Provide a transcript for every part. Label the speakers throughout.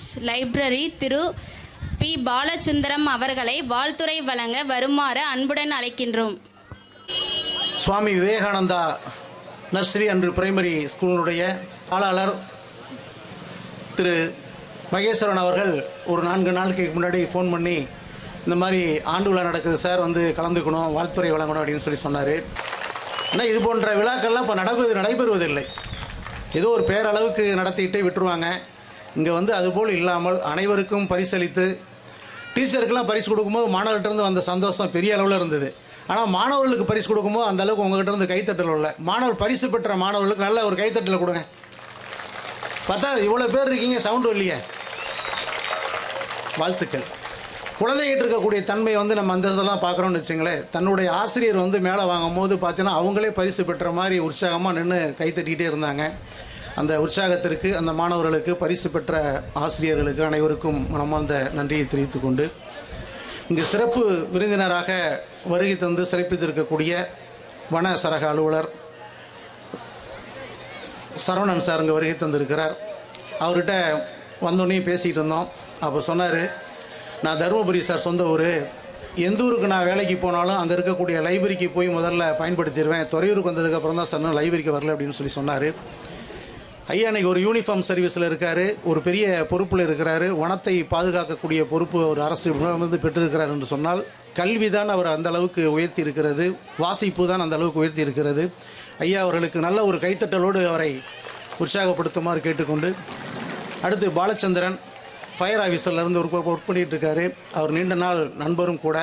Speaker 1: Government library Thiru P. Balasundaram அவர்களை வாழ்த்துரை வழங்க வருமாறு அன்புடன் அழைக்கின்றோம்.
Speaker 2: Swami Vivekananda nursery and primary ஸ்கூலினுடைய ஆளாளர் திரு மகேஸ்வரன் அவர்கள் ஒரு நான்கு நாளுக்கு முன்னாடி ஃபோன் பண்ணி இந்த மாதிரி ஆண்டு விழா நடக்குது சார் வந்து கலந்துக்கணும் வாழ்த்துறை வழங்கணும் அப்படின்னு சொல்லி சொன்னார். ஆனால் இது போன்ற விழாக்கள்லாம் இப்போ நடப்பது நடைபெறுவதில்லை. ஏதோ ஒரு பேரளவுக்கு நடத்திட்டு விட்டுருவாங்க. இங்கே வந்து அதுபோல் இல்லாமல் அனைவருக்கும் பரிசளித்து டீச்சருக்கெல்லாம் பரிசு கொடுக்கும்போது மாணவர்கிட்டருந்து வந்த சந்தோஷம் பெரிய அளவில் இருந்தது. ஆனால் மாணவர்களுக்கு பரிசு கொடுக்கும்போது அந்த அளவுக்கு உங்கள்கிட்ட இருந்து கைத்தட்டல் இல்லை மாணவர் பரிசு பெற்ற மாணவர்களுக்கு நல்ல ஒரு கைத்தட்டல் கொடுங்க. பார்த்தா இவ்வளோ பேர் இருக்கீங்க சவுண்டு இல்லையே வாழ்த்துக்கள். குழந்தைகிட்ட இருக்கக்கூடிய தன்மை வந்து நம்ம அந்த இதெல்லாம் பார்க்குறோம்னு வச்சுங்களேன். தன்னுடைய ஆசிரியர் வந்து மேலே வாங்கும் போது பார்த்தீங்கன்னா அவங்களே பரிசு பெற்ற மாதிரி உற்சாகமாக நின்று கைத்தட்டிகிட்டே இருந்தாங்க. அந்த உற்சாகத்திற்கு அந்த மாணவர்களுக்கு பரிசு பெற்ற ஆசிரியர்களுக்கு அனைவருக்கும் மனமார்ந்த நன்றியை தெரிவித்துக் கொண்டு இங்கு சிறப்பு விருந்தினராக வருகை தந்து சிறப்பித்திருக்கக்கூடிய வன சரக அலுவலர் சரவணன் சார் இங்கே வருகை தந்திருக்கிறார். அவர்கிட்ட வந்தோடனே பேசிகிட்டு இருந்தோம். அப்போ சொன்னார் நான் தருமபுரி சார் சொந்த ஊர். எந்த ஊருக்கு நான் வேலைக்கு போனாலும் அங்கே இருக்கக்கூடிய லைப்ரரிக்கு போய் முதல்ல பயன்படுத்திடுவேன். துறையூருக்கு வந்ததுக்கப்புறம் தான் சார் லைப்ரரிக்கு வரல அப்படின்னு சொல்லி சொன்னார். ஐயா இன்னைக்கு ஒரு யூனிஃபார்ம் சர்வீஸில் இருக்கார். ஒரு பெரிய பொறுப்பில் இருக்கிறாரு. வனத்தை பாதுகாக்கக்கூடிய பொறுப்பு ஒரு அரசு வந்து பெற்றிருக்கிறார் என்று சொன்னால் கல்வி தான் அவர் அந்த அளவுக்கு உயர்த்தி இருக்கிறது. வாசிப்பு தான் அந்த அளவுக்கு உயர்த்தி இருக்கிறது. ஐயா அவர்களுக்கு நல்ல ஒரு கைத்தட்டலோடு அவரை உற்சாகப்படுத்துமாறு கேட்டுக்கொண்டு அடுத்து பாலச்சந்திரன் ஃபயர் ஆஃபீஸர்லேருந்து ஒரு ஒர்க் பண்ணிகிட்டு இருக்காரு. அவர் நீண்ட நாள் நண்பரும் கூட.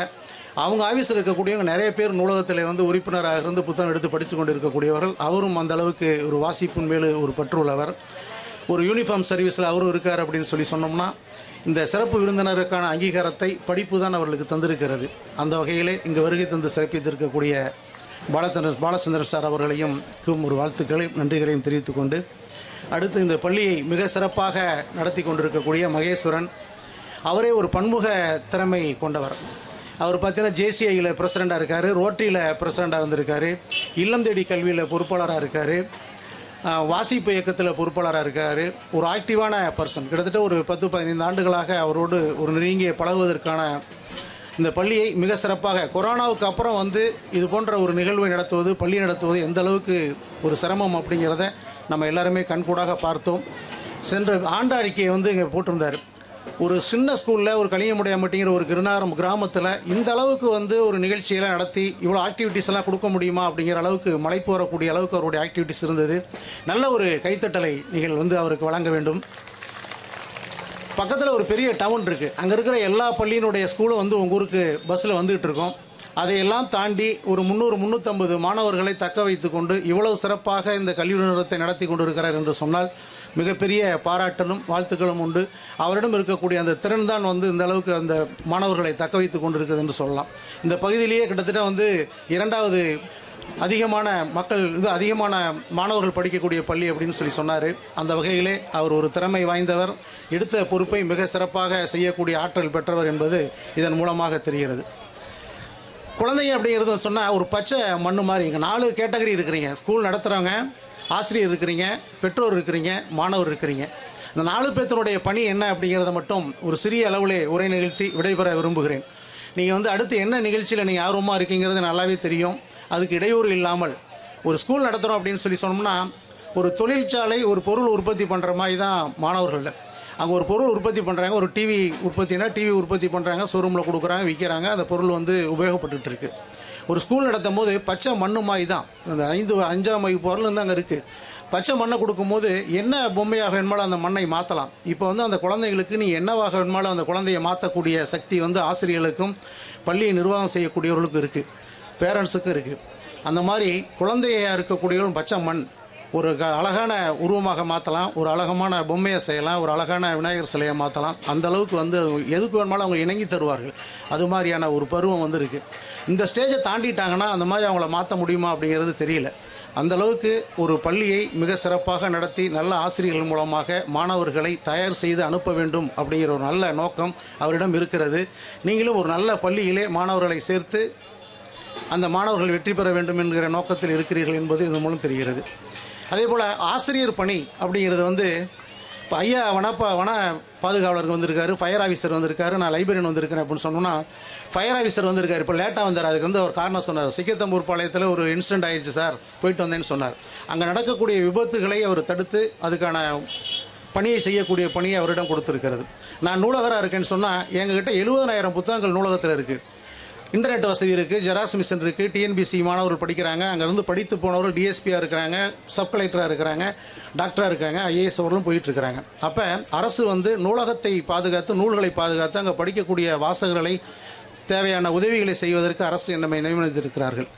Speaker 2: அவங்க ஆஃபீஸில் இருக்கக்கூடியவங்க நிறைய பேர் நூலகத்தில் வந்து உறுப்பினராக இருந்து புத்தகம் எடுத்து படித்து கொண்டு இருக்கக்கூடியவர்கள் அவரும் அந்த அளவுக்கு ஒரு வாசிப்பின் மேல் ஒரு பற்றுள்ளவர் ஒரு யூனிஃபார்ம் சர்வீஸில் அவரும் இருக்கார் அப்படின்னு சொல்லி சொன்னோம்னா இந்த சிறப்பு விருந்தினருக்கான அங்கீகாரத்தை படிப்பு தான் அவர்களுக்கு தந்திருக்கிறது. அந்த வகையிலே இங்கே வருகை தந்து சிறப்பித்திருக்கக்கூடிய பாலச்சந்திரன் பாலச்சந்திரன் சார் அவர்களையும் ஒரு வாழ்த்துக்களையும் நன்றிகளையும் தெரிவித்துக் கொண்டு அடுத்து இந்த பள்ளியை மிக சிறப்பாக நடத்தி கொண்டிருக்கக்கூடிய மகேஸ்வரன். அவரே ஒரு பன்முக திறமை கொண்டவர். அவர் பார்த்தீங்கன்னா ஜேசிஐயில் பிரசிடெண்ட்டாக இருக்கார் ரோட்டரியில் பிரசிடெண்ட்டாக இருந்திருக்காரு இல்லம் தேடி கல்வியில் பொறுப்பாளராக இருக்கார் வாசிப்பு இயக்கத்தில் பொறுப்பாளராக இருக்கார் ஒரு ஆக்டிவான பர்சன் கிட்டத்தட்ட ஒரு பத்து பதினைந்து ஆண்டுகளாக அவரோடு ஒரு நெருங்கிய பழகுவதற்கான இந்த பள்ளியை மிக சிறப்பாக கொரோனாவுக்கு அப்புறம் வந்து இது போன்ற ஒரு நிகழ்வை நடத்துவது பள்ளி நடத்துவது எந்த அளவுக்கு ஒரு சிரமம் அப்படிங்கிறத நம்ம எல்லாருமே கண்கூடாக பார்த்தோம். சென்ற ஆண்டாடிக்கையை வந்து இங்கே போட்டிருந்தார். ஒரு சின்ன ஸ்கூலில் ஒரு கலியமுடையாம்பட்டிங்கிற ஒரு கிருநாரம் கிராமத்தில் இந்த அளவுக்கு வந்து ஒரு நிகழ்ச்சியெல்லாம் நடத்தி இவ்வளோ ஆக்டிவிட்டீஸ் எல்லாம் கொடுக்க முடியுமா அப்படிங்கிற அளவுக்கு மலைப்பு வரக்கூடிய அளவுக்கு அவருடைய ஆக்டிவிட்டீஸ் இருந்தது. நல்ல ஒரு கைத்தட்டலை நீங்கள் வந்து அவருக்கு வழங்க வேண்டும். பக்கத்தில் ஒரு பெரிய டவுன் இருக்குது அங்கே இருக்கிற எல்லா பள்ளியினுடைய ஸ்கூலும் வந்து உங்கள் ஊருக்கு பஸ்ஸில் வந்துகிட்டு இருக்கோம். அதையெல்லாம் தாண்டி ஒரு முந்நூறு முந்நூற்றம்பது மாணவர்களை தக்க வைத்து கொண்டு இவ்வளவு சிறப்பாக இந்த கல்வி நிறுவனத்தை நடத்தி கொண்டிருக்கிறார் என்று சொன்னால் மிகப்பெரிய பாராட்டலும் வாழ்த்துக்களும் உண்டு. அவரிடம் இருக்கக்கூடிய அந்த திறன் தான் வந்து இந்த அளவுக்கு அந்த மாணவர்களை தக்க வைத்து கொண்டிருக்குது என்று சொல்லலாம். இந்த பகுதியிலேயே கிட்டத்தட்ட வந்து இரண்டாவது அதிகமான மக்கள் இது அதிகமான மாணவர்கள் படிக்கக்கூடிய பள்ளி அப்படின்னு சொல்லி சொன்னார். அந்த வகையிலே அவர் ஒரு திறமை வாய்ந்தவர். எடுத்த பொறுப்பை மிக சிறப்பாக செய்யக்கூடிய ஆற்றல் பெற்றவர் என்பது இதன் மூலமாக தெரிகிறது. குழந்தைங்க அப்படிங்கிறது சொன்னால் ஒரு பச்சை மண்ணு மாதிரி. இங்கே நாலு கேட்டகரி இருக்கிறீங்க. ஸ்கூல் நடத்துகிறவங்க ஆசிரியர் இருக்கிறீங்க பெற்றோர் இருக்கிறீங்க மாணவர் இருக்கிறீங்க. இந்த நாலு பேர்த்தனுடைய பணி என்ன அப்படிங்கிறத மட்டும் ஒரு சிறிய அளவிலே உரை நிகழ்த்தி விடைபெற விரும்புகிறேன். நீங்கள் வந்து அடுத்து என்ன நிகழ்ச்சியில் நீங்கள் ஆர்வமாக இருக்கீங்கிறது நல்லாவே தெரியும். அதுக்கு இடையூறு இல்லாமல் ஒரு ஸ்கூல் நடத்துகிறோம் அப்படின்னு சொல்லி சொன்னோம்னா ஒரு தொழிற்சாலை ஒரு பொருள் உற்பத்தி பண்ணுற மாதிரி தான் மாணவர்கள் அங்கே ஒரு பொருள் உற்பத்தி பண்ணுறாங்க ஒரு டிவி உற்பத்தினா டிவி உற்பத்தி பண்ணுறாங்க ஷோரூமில் கொடுக்குறாங்க விற்கிறாங்க அந்த பொருள் வந்து உபயோகப்பட்டுருக்கு ஒரு ஸ்கூல் நடத்தும் போது பச்சை மண்ணு தான் அந்த ஐந்து அஞ்சாம் வகுப்பு வரலும் தான் அங்கே இருக்குது பச்சை மண்ணை கொடுக்கும்போது என்ன பொம்மையாக வேணுமாலும் அந்த மண்ணை மாற்றலாம் இப்போ வந்து அந்த குழந்தைகளுக்கு நீ என்னவாக வேணுமாலும் அந்த குழந்தையை மாற்றக்கூடிய சக்தி வந்து ஆசிரியர்களுக்கும் பள்ளியை நிர்வாகம் செய்யக்கூடியவர்களுக்கும் இருக்குது பேரண்ட்ஸுக்கும் இருக்குது அந்த மாதிரி குழந்தையாக இருக்கக்கூடியவரும் பச்சை மண். ஒரு க அழகான உருவமாக மாற்றலாம் ஒரு அழகமான பொம்மையை செய்யலாம். ஒரு அழகான விநாயகர் சிலையை மாற்றலாம் அந்த அளவுக்கு வந்து எதுக்கு வேணுமாலும் அவங்க இணங்கி தருவார்கள். அது மாதிரியான ஒரு பருவம் வந்து இருக்குது இந்த ஸ்டேஜை தாண்டிட்டாங்கன்னா அந்த மாதிரி அவங்கள மாற்ற முடியுமா அப்படிங்கிறது தெரியல. அந்த அளவுக்கு ஒரு பள்ளியை மிக சிறப்பாக நடத்தி நல்ல ஆசிரியர்கள் மூலமாக மாணவர்களை தயார் செய்து அனுப்ப வேண்டும் அப்படிங்கிற ஒரு நல்ல நோக்கம் அவரிடம் இருக்கிறது. நீங்களும் ஒரு நல்ல பள்ளியிலே மாணவர்களை சேர்த்து அந்த மாணவர்கள் வெற்றி பெற வேண்டும் என்கிற நோக்கத்தில் இருக்கிறீர்கள் என்பது இதன் மூலம் தெரிகிறது. அதே போல் ஆசிரியர் பணி அப்படிங்கிறது வந்து இப்போ ஐயா வனப்பா வன பாதுகாவலர் வந்திருக்காரு ஃபயர் ஆஃபீஸர் வந்திருக்காரு நான் லைப்ரரியன் வந்திருக்கிறேன் அப்படின்னு சொன்னோன்னா ஃபயர் ஆஃபீஸர் வந்திருக்காரு இப்போ லேட்டாக வந்தார். அதுக்கு வந்து ஒரு காரணம் சொன்னார். சிக்கத்தம்பூர் பாளையத்தில் ஒரு இன்சிடென்ட் ஆயிடுச்சு சார். போயிட்டு வந்தேன்னு சொன்னார். அங்கே நடக்கக்கூடிய விபத்துகளை அவர் தடுத்து அதுக்கான பணியை செய்யக்கூடிய பணியை அவரிடம் கொடுத்துருக்கிறது. நான் நூலகராக இருக்கேன்னு சொன்னால் எங்ககிட்ட எழுபதனாயிரம் புத்தகங்கள் நூலகத்தில் இருக்குது இன்டர்நெட் வசதி இருக்குது ஜெராக்ஸ் மிஷின் இருக்குது டிஎன்பிசி மாணவர்கள் படிக்கிறாங்க. அங்கேருந்து படித்து போனவர்கள் டிஎஸ்பியாக இருக்கிறாங்க சப் கலெக்டராக இருக்கிறாங்க டாக்டராக இருக்காங்க ஐஏஎஸ் அவர்களும் போயிட்டுருக்கிறாங்க அப்போ அரசு வந்து நூலகத்தை பாதுகாத்து நூல்களை பாதுகாத்து அங்கே படிக்கக்கூடிய வாசகர்களை தேவையான உதவிகளை செய்வதற்கு அரசு என்னை நியமித்திருக்கிறார்கள்.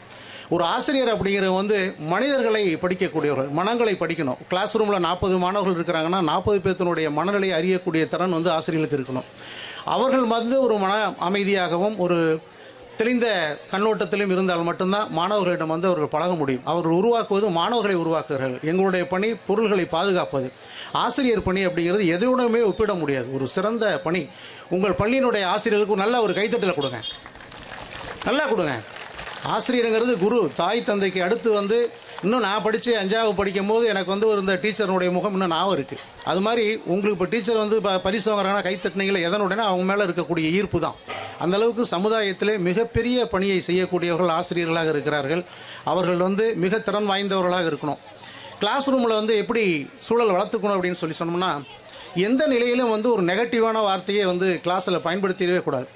Speaker 2: ஒரு ஆசிரியர் அப்படிங்கிறது வந்து மனிதர்களை படிக்கக்கூடியவர்கள் மனங்களை படிக்கணும். கிளாஸ் ரூமில் நாற்பது மாணவர்கள் இருக்கிறாங்கன்னா நாற்பது பேர்த்தினுடைய மனநிலையை அறியக்கூடிய திறன் வந்து ஆசிரியர்களுக்கு இருக்கணும். அவர்கள் வந்து ஒரு மன அமைதியாகவும் ஒரு தெளிந்த கண்ணோட்டத்திலும் இருந்தால் மட்டும்தான் மாணவர்களிடம் வந்து அவர்கள் பழக முடியும். அவர்கள் உருவாக்குவது மாணவர்களை உருவாக்குகிறார்கள். எங்களுடைய பணி பொருள்களை பாதுகாப்பது. ஆசிரியர் பணி அப்படிங்கிறது எதையுடனுமே ஒப்பிட முடியாது. ஒரு சிறந்த பணி. உங்கள் பள்ளியினுடைய ஆசிரியர்களுக்கு நல்ல ஒரு கைத்தட்டலை கொடுங்க. நல்லா கொடுங்க. ஆசிரியருங்கிறது குரு. தாய் தந்தைக்கு அடுத்து வந்து இன்னும் நான் படித்து அஞ்சாவது படிக்கும் போது எனக்கு வந்து ஒரு இந்த டீச்சர்னுடைய முகம் இன்னும் ஞாபகம் இருக்குது அது மாதிரி உங்களுக்கு இப்போ டீச்சர் வந்து இப்போ பரிசு வாங்குறாங்கன்னா கைத்தட்டினீங்களே எதனுடனே அவங்க மேலே இருக்கக்கூடிய ஈர்ப்பு தான். அந்த அளவுக்கு சமுதாயத்திலே மிகப்பெரிய பணியை செய்யக்கூடியவர்கள் ஆசிரியர்களாக இருக்கிறார்கள். அவர்கள் வந்து மிக திறன் வாய்ந்தவர்களாக இருக்கணும். கிளாஸ் ரூமில் வந்து எப்படி சூழல் வளர்த்துக்கணும் அப்படின்னு சொல்லி சொன்னோம்னா எந்த நிலையிலும் வந்து ஒரு நெகட்டிவான வார்த்தையை வந்து கிளாஸில் பயன்படுத்திடவே கூடாது.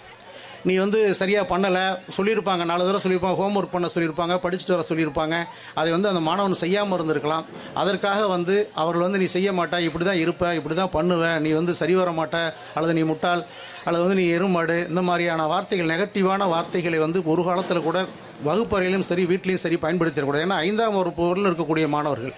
Speaker 2: நீ வந்து சரியாக பண்ணலை சொல்லியிருப்பாங்க. நாலு தடவை சொல்லியிருப்பாங்க ஹோம்ஒர்க் பண்ண சொல்லியிருப்பாங்க படிச்சுட்டு வர சொல்லியிருப்பாங்க. அதை வந்து அந்த மாணவன் செய்யாமல் இருந்திருக்கலாம். அதற்காக வந்து அவர்கள் வந்து நீ செய்ய மாட்டா இப்படி தான் இருப்ப இப்படி தான் பண்ணுவேன் நீ வந்து சரி வர மாட்ட அல்லது நீ முட்டாள் அல்லது வந்து நீ எருமாடு இந்த மாதிரியான வார்த்தைகள் நெகட்டிவான வார்த்தைகளை வந்து ஒரு காலத்தில் கூட வகுப்பறையிலும் சரி வீட்லேயும் சரி பயன்படுத்திடக்கூடாது. ஏன்னா ஐந்தாம் வகுப்பு வரலும் இருக்கக்கூடிய மாணவர்கள்.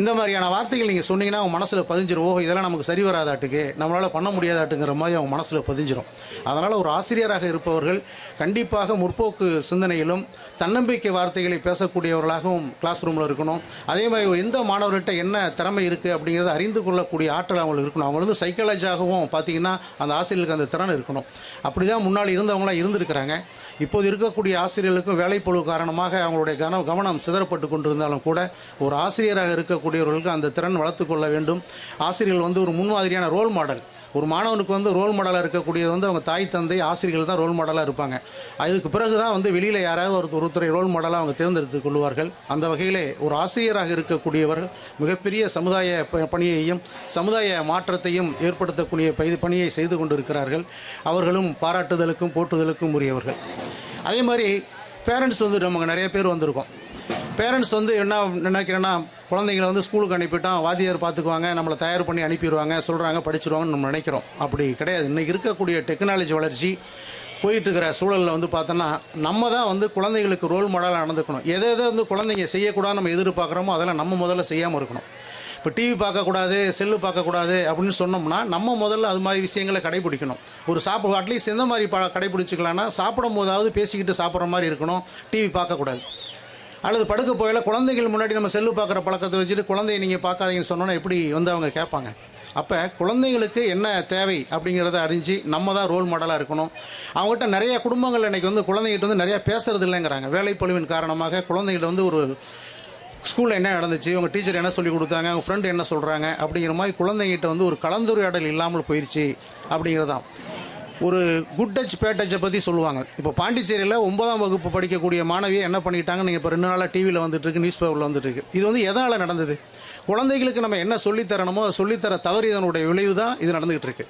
Speaker 2: இந்த மாதிரியான வார்த்தைகள் நீங்கள் சொன்னீங்கன்னா அவங்க மனசில் பதிஞ்சிரும். ஓஹோ இதெல்லாம் நமக்கு சரி வராதாட்டுக்கு. நம்மளால் பண்ண முடியாதாட்டுங்கிற மாதிரி அவங்க மனசில் பதிஞ்சிரும். அதனால் ஒரு ஆசிரியராக இருப்பவர்கள் கண்டிப்பாக முற்போக்கு சிந்தனையிலும் தன்னம்பிக்கை வார்த்தைகளை பேசக்கூடியவர்களாகவும் கிளாஸ் ரூமில் இருக்கணும். அதே மாதிரி எந்த மாணவர்கிட்ட என்ன திறமை இருக்குது அப்படிங்கிறத அறிந்து கொள்ளக்கூடிய ஆற்றல் அவங்களுக்கு இருக்கணும். அவங்க வந்து சைக்காலஜியாகவும் பார்த்தீங்கன்னா அந்த ஆசிரியர்களுக்கு அந்த திறன் இருக்கணும். அப்படி தான் முன்னாடி இருந்தவங்களாம் இருந்திருக்கிறாங்க. இப்போது இருக்கக்கூடிய ஆசிரியர்களுக்கும் வேலைப்பொழு காரணமாக அவங்களுடைய கன கவனம் சிதறப்பட்டு கொண்டிருந்தாலும் கூட ஒரு ஆசிரியராக இருக்கக்கூடியவர்களுக்கு அந்த திறன் வளர்த்து கொள்ள வேண்டும். ஆசிரியர்கள் வந்து ஒரு முன்மாதிரியான ரோல் மாடல் ஒரு மாணவனுக்கு வந்து ரோல் மாடலாக இருக்கக்கூடியது வந்து அவங்க தாய் தந்தை ஆசிரியர்கள் தான் ரோல் மாடலாக இருப்பாங்க. அதுக்கு பிறகு தான் வந்து வெளியில் யாராவது ஒரு ஒருத்தரை ரோல் மாடலாக அவங்க தேர்ந்தெடுத்துக் கொள்வார்கள். அந்த வகையிலே ஒரு ஆசிரியராக இருக்கக்கூடியவர்கள் மிகப்பெரிய சமுதாய ப- பணியையும் சமுதாய மாற்றத்தையும் ஏற்படுத்தக்கூடிய பை- பணியை செய்து கொண்டிருக்கிறார்கள். அவர்களும் பாராட்டுதலுக்கும் போற்றுதலுக்கும் உரியவர்கள். அதே மாதிரி பேரண்ட்ஸ் வந்து நமக்கு நிறைய பேர் வந்திருக்கோம். பேரண்ட்ஸ் வந்து என்ன நினைக்கிறேன்னா குழந்தைங்களை வந்து ஸ்கூலுக்கு அனுப்பிட்டோம் வாத்தியார் பார்த்துக்குவாங்க நம்மளை தயார் பண்ணி அனுப்பிடுவாங்க சொல்கிறாங்க படிச்சிருவாங்கன்னு நம்ம நினைக்கிறோம். அப்படி கிடையாது. இன்றைக்கி இருக்கக்கூடிய டெக்னாலஜி வளர்ச்சி போயிட்டுருக்கிற சூழலில் வந்து பார்த்தோன்னா நம்ம தான் வந்து குழந்தைங்களுக்கு ரோல் மாடலாக நடந்துக்கணும். எதை எதை வந்து குழந்தைங்க செய்யக்கூடாது நம்ம எதிர்பார்க்குறோமோ அதெல்லாம் நம்ம முதல்ல செய்யாமல் இருக்கணும். இப்போ டிவி பார்க்கக்கூடாது செல்லு பார்க்கக்கூடாது அப்படின்னு சொன்னோம்னா நம்ம முதல்ல அது மாதிரி விஷயங்களை கடைபிடிக்கணும். ஒரு சாப்பிட அட்லீஸ்ட் எந்த மாதிரி ப கடைபிடிச்சிக்கலாம்னா சாப்பிடும் போதாவது பேசிக்கிட்டு சாப்பிட்ற மாதிரி இருக்கணும். டிவி பார்க்கக்கூடாது. அல்லது படுக்க போயில குழந்தைகள் முன்னாடி நம்ம செல்லு பார்க்குற பழக்கத்தை வச்சுட்டு குழந்தைய நீங்கள் பார்க்காதீங்கன்னு சொன்னோன்னா எப்படி வந்து அவங்க கேட்பாங்க? அப்போ குழந்தைங்களுக்கு என்ன தேவை அப்படிங்கிறத அறிஞ்சு நம்ம தான் ரோல் மாடலாக இருக்கணும். அவங்ககிட்ட நிறைய குடும்பங்கள் இன்றைக்கி வந்து குழந்தைகிட்ட வந்து நிறையா பேசுறது இல்லைங்கிறாங்க. வேலைப்பழுவின் காரணமாக குழந்தைகிட்ட வந்து ஒரு ஸ்கூலில் என்ன நடந்துச்சு? உங்கள் டீச்சர் என்ன சொல்லி கொடுத்தாங்க? உங்கள் ஃப்ரெண்டு என்ன சொல்கிறாங்க அப்படிங்கிற மாதிரி குழந்தைங்கிட்ட வந்து ஒரு கலந்துரையாடல் இல்லாமல் போயிடுச்சு அப்படிங்கிறதான் ஒரு குட் டச் பேட் டச்சை பற்றி சொல்லுவாங்க. இப்போ பாண்டிச்சேரியில் ஒன்பதாம் வகுப்பு படிக்கக்கூடிய மாணவியை என்ன பண்ணிட்டாங்க நீங்கள் இப்போ ரெண்டு நாளாக டிவியில் வந்துட்டுருக்கு நியூஸ் பேப்பரில் வந்துட்டுருக்கு. இது வந்து எதனால் நடந்தது? குழந்தைகளுக்கு நம்ம என்ன சொல்லித்தரணுமோ அதை சொல்லித்தர தவறியதனுடைய விளைவு தான் இது நடந்துகிட்டு இருக்கு.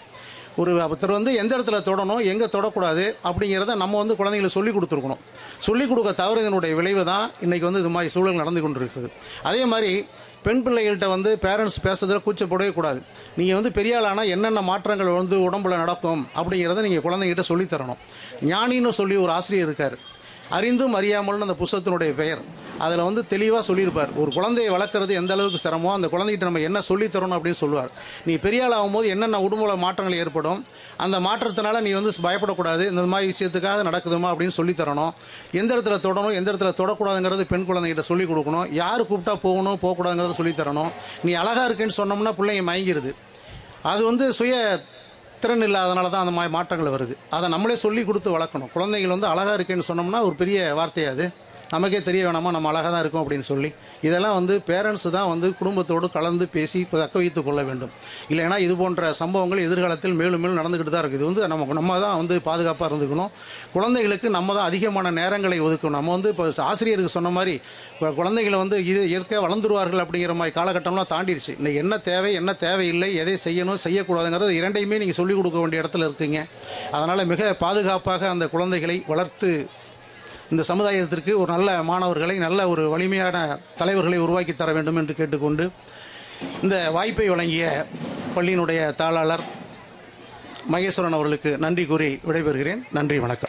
Speaker 2: ஒரு ஒருத்தர் வந்து எந்த இடத்துல தொடணும் எங்கே தொடக்கூடாது அப்படிங்கிறத நம்ம வந்து குழந்தைங்களுக்கு சொல்லிக் கொடுத்துருக்கணும். சொல்லிக் கொடுக்க தவறுதனுடைய விளைவு தான் இன்றைக்கி வந்து இது மாதிரி சூழல் நடந்து கொண்டு இருக்குது அதே மாதிரி பெண் பிள்ளைகள்கிட்ட வந்து பேரண்ட்ஸ் பேசுறதுல கூச்சப்படவே கூடாது. நீங்கள் வந்து பெரிய ஆளானால் என்னென்ன மாற்றங்கள் வந்து உடம்புல நடக்கும் அப்படிங்கிறத நீங்கள் குழந்தைகிட்ட சொல்லித் தரணும். ஞானின்னு சொல்லி ஒரு ஆசிரியர் இருக்கார். அறிந்தும் அறியாமல்னு அந்த புஸ்தகத்தினுடைய பெயர். அதில் வந்து தெளிவாக சொல்லியிருப்பார். ஒரு குழந்தையை வளர்க்குறது எந்த அளவுக்கு சிரமம் அந்த குழந்தைகிட்ட நம்ம என்ன சொல்லித்தரணும் அப்படின்னு சொல்லுவார். நீ பெரிய ஆள் ஆகும்போது என்னென்ன உடம்புல மாற்றங்கள் ஏற்படும் அந்த மாற்றத்தினால நீ வந்து பயப்படக்கூடாது இந்த மாதிரி விஷயத்துக்காக நடக்குதுமா அப்படின்னு சொல்லித் தரணும். எந்த இடத்துல தொடணும் எந்த இடத்துல தொடக்கூடாதுங்கிறது பெண் குழந்தைகிட்ட சொல்லிக் கொடுக்கணும். யார் கூப்பிட்டா போகணும் போகக்கூடாதுங்கிறத சொல்லித் தரணும். நீ அழகாக இருக்கேன்னு சொன்னோம்னா பிள்ளைங்க மயங்கிடுது அது வந்து சுய திறன் இல்லாதனால தான் அந்த மாதிரி மாற்றங்கள் வருது. அதை நம்மளே சொல்லி கொடுத்து வளர்க்கணும். குழந்தைகள் வந்து அழகாக இருக்கேன்னு சொன்னோம்னா ஒரு பெரிய வார்த்தையாது நமக்கே தெரிய வேணாமா நம்ம அழகாக தான் இருக்கோம் அப்படின்னு சொல்லி. இதெல்லாம் வந்து பேரண்ட்ஸ் தான் வந்து குடும்பத்தோடு கலந்து பேசி தக்க வைத்துக் கொள்ள வேண்டும். இல்லைனா இது போன்ற சம்பவங்கள் எதிர்காலத்தில் மேலும் மேலும் நடந்துக்கிட்டு தான் இருக்குது. இது வந்து நம்ம நம்ம தான் வந்து பாதுகாப்பாக இருந்துக்கணும். குழந்தைகளுக்கு நம்ம தான் அதிகமான நேரங்களை ஒதுக்கணும். நம்ம வந்து இப்போ ஆசிரியருக்கு சொன்ன மாதிரி இப்போ குழந்தைகளை வந்து இது இயற்கை வளர்ந்துருவார்கள் அப்படிங்கிற மாதிரி காலகட்டம்லாம் தாண்டிடுச்சு இன்னைக்கு என்ன தேவை என்ன தேவையில்லை எதை செய்யணும் செய்யக்கூடாதுங்கிறது இரண்டையுமே நீங்கள் சொல்லிக் கொடுக்க வேண்டிய இடத்துல இருக்கீங்க. அதனால் மிக பாதுகாப்பாக அந்த குழந்தைகளை வளர்த்து இந்த சமுதாயத்திற்கு ஒரு நல்ல மாணவர்களை நல்ல ஒரு வலிமையான தலைவர்களை உருவாக்கி தர வேண்டும் என்று கேட்டுக்கொண்டு இந்த வாய்ப்பை வழங்கிய பள்ளியினுடைய தாளாளர் மகேஸ்வரன் அவர்களுக்கு நன்றி கூறி விடைபெறுகிறேன். நன்றி வணக்கம்.